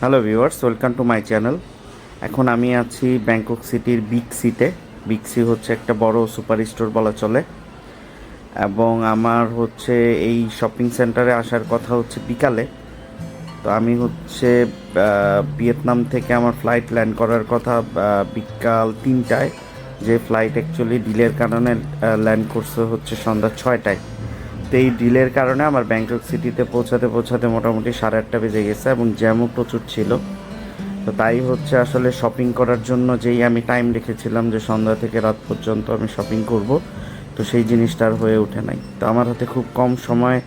Hello viewers welcome to my channel এখন আমি আছি ব্যাংকক সিটির বিগ সিতে বিগ সি হচ্ছে একটা বড় সুপার স্টোর বলা চলে। এবং আমার হচ্ছে এই শপিং সেন্টারে আসার কথা হচ্ছে বিকালে। তো আমি হচ্ছে ভিয়েতনাম থেকে আমার ফ্লাইট ল্যান্ড করার কথা বিকাল তিনটায়। যে ফ্লাইট অ্যাকচুয়ালি ডিলের কারণে ল্যান্ড করছে হচ্ছে সন্ধ্যা ছয়টায়। এই ডিলের কারণে আমার ব্যাংকক সিটিতে পৌঁছাতে পৌঁছাতে মোটামুটি সাড়ে আটটা বেজে গেছে এবং জ্যামও প্রচুর ছিল। তো তাই হচ্ছে আসলে শপিং করার জন্য যেই আমি টাইম রেখেছিলাম যে সন্ধ্যা থেকে রাত পর্যন্ত আমি শপিং করব, তো সেই জিনিসটা আর হয়ে ওঠে নাই। তো আমার হাতে খুব কম সময়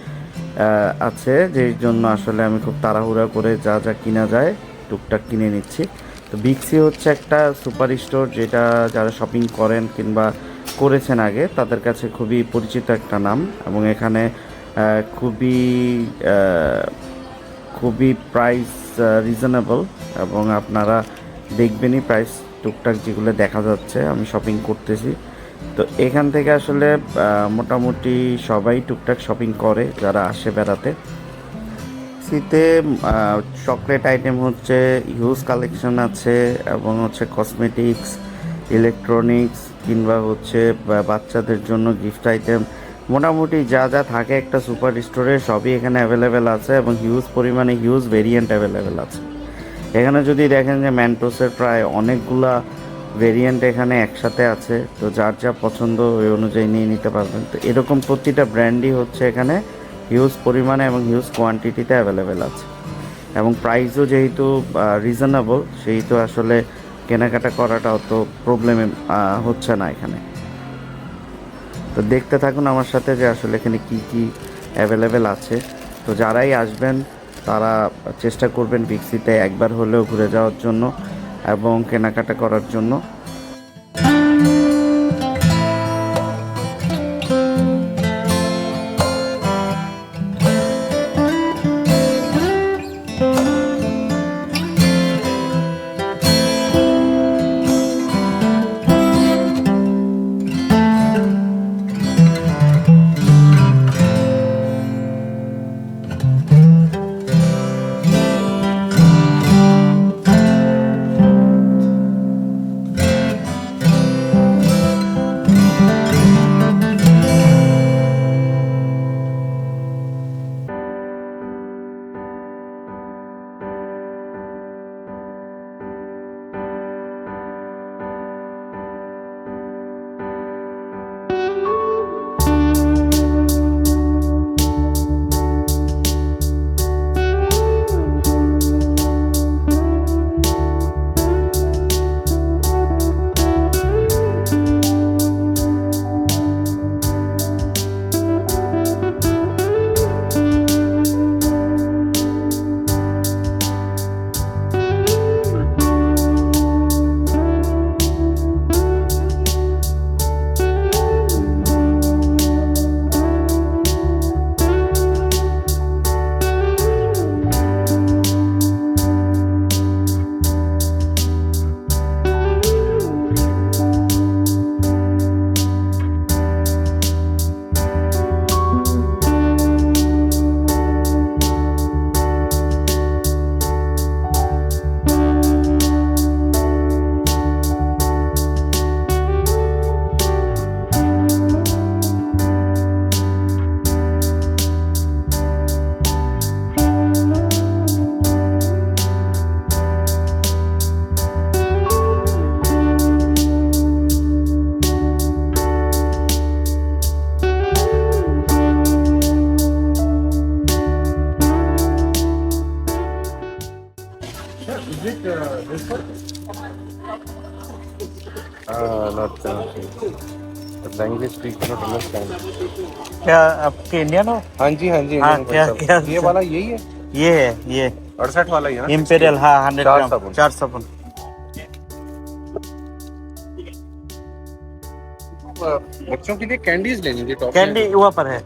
আছে, যেই জন্য আসলে আমি খুব তাড়াহুড়া করে যা যা কিনা যায় টুকটাক কিনে নিচ্ছি। তো বিক্সি হচ্ছে একটা সুপার স্টোর যেটা যারা শপিং করেন কিংবা করেছেন আগে, তাদের কাছে খুবই পরিচিত একটা নাম এবং এখানে খুবই খুবই প্রাইস রিজনেবল এবং আপনারা দেখবেনই প্রাইস টুকটাক যেগুলো দেখা যাচ্ছে, আমি শপিং করতেছি। তো এখান থেকে আসলে মোটামুটি সবাই টুকটাক শপিং করে যারা আসে বেড়াতে। শীতে চকলেট আইটেম হচ্ছে হিউজ কালেকশন আছে এবং হচ্ছে কসমেটিক্স ইলেকট্রনিক্স কিংবা হচ্ছে বাচ্চাদের জন্য গিফট আইটেম মোটামুটি যা যা থাকে একটা সুপার স্টোরে সবই এখানে অ্যাভেলেবেল আছে এবং হিউজ পরিমাণে হিউজ ভেরিয়েন্ট অ্যাভেলেবেল আছে। এখানে যদি দেখেন যে ম্যান্টোসের প্রায় অনেকগুলা ভেরিয়েন্ট এখানে একসাথে আছে, তো যার যা পছন্দ ওই অনুযায়ী নিয়ে নিতে পারবেন। তো এরকম প্রতিটা ব্র্যান্ডই হচ্ছে এখানে হিউজ পরিমাণে এবং হিউজ কোয়ান্টিটিতে অ্যাভেলেবেল আছে। এবং প্রাইসও যেহেতু রিজনেবল সেহেতু আসলে কেনাকাটা করাটা অত প্রবলেমে হচ্ছে না এখানে। তো দেখতে থাকুন আমার সাথে যে আসলে এখানে কি কি অ্যাভেলেবেল আছে। তো যারাই আসবেন, তারা চেষ্টা করবেন বিক্সিতে একবার হলেও ঘুরে যাওয়ার জন্য এবং কেনাকাটা করার জন্য। Uh, not uh, the language we cannot understand. क्या आपके इंडियन हो? हाँ जी हाँ जी हाँ, क्या- भाई साहब। क्या- ये वाला यही है? ये है ये। अड़सठ वाला ही है ना? इम्पेरियल हाँ हंड्रेड चार ग्राम साबुन। चार साबुन। बच्चों के लिए कैंडीज लेनी थी टॉप कैंडी वहाँ पर है।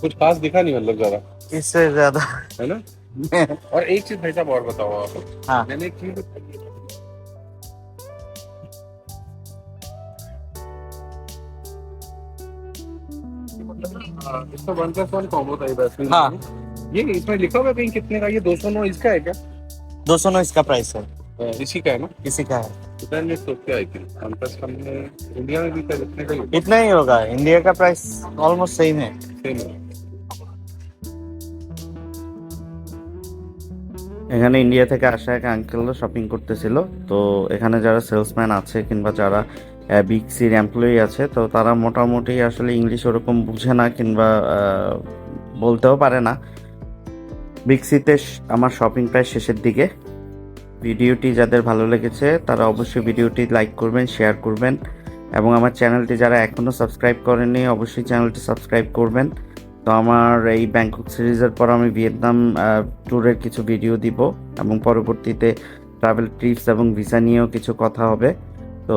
कुछ खास दिखा नहीं मतलब ज़्यादा। इससे ज़्यादा। है ना? और एक चीज़ भाई साहब और बताओ आप। हाँ। मैंने एक चीज़ हाँ, इसका वन प्लस वन कॉम्बो था ये वैसे हाँ। ये इसमें लिखा हुआ है कहीं कितने का ये दो सौ नौ इसका है क्या दो सौ नौ इसका प्राइस है इसी का है ना इसी का है इंटरनेट तो क्या आई थिंक वन प्लस हमने इंडिया में भी क्या इतने का ही इतना ही होगा इंडिया का प्राइस ऑलमोस्ट सेम है सेम है এখানে ইন্ডিয়া থেকে আসা এক আঙ্কেল শপিং করতেছিল তো এখানে যারা সেলসম্যান আছে কিংবা যারা বিগ সির এমপ্লয়ি আছে, তো তারা মোটামুটি আসলে ইংলিশ ওরকম বুঝে না কিংবা বলতেও পারে না। বিগ সিতে আমার শপিং প্রায় শেষের দিকে। ভিডিওটি যাদের ভালো লেগেছে, তারা অবশ্যই ভিডিওটি লাইক করবেন শেয়ার করবেন এবং আমার চ্যানেলটি যারা এখনও সাবস্ক্রাইব করেনি অবশ্যই চ্যানেলটি সাবস্ক্রাইব করবেন। তো আমার এই ব্যাংকক সিরিজের পর আমি ভিয়েতনাম ট্যুরের কিছু ভিডিও দিব এবং পরবর্তীতে ট্রাভেল ট্রিপস এবং ভিসা নিয়েও কিছু কথা হবে। তো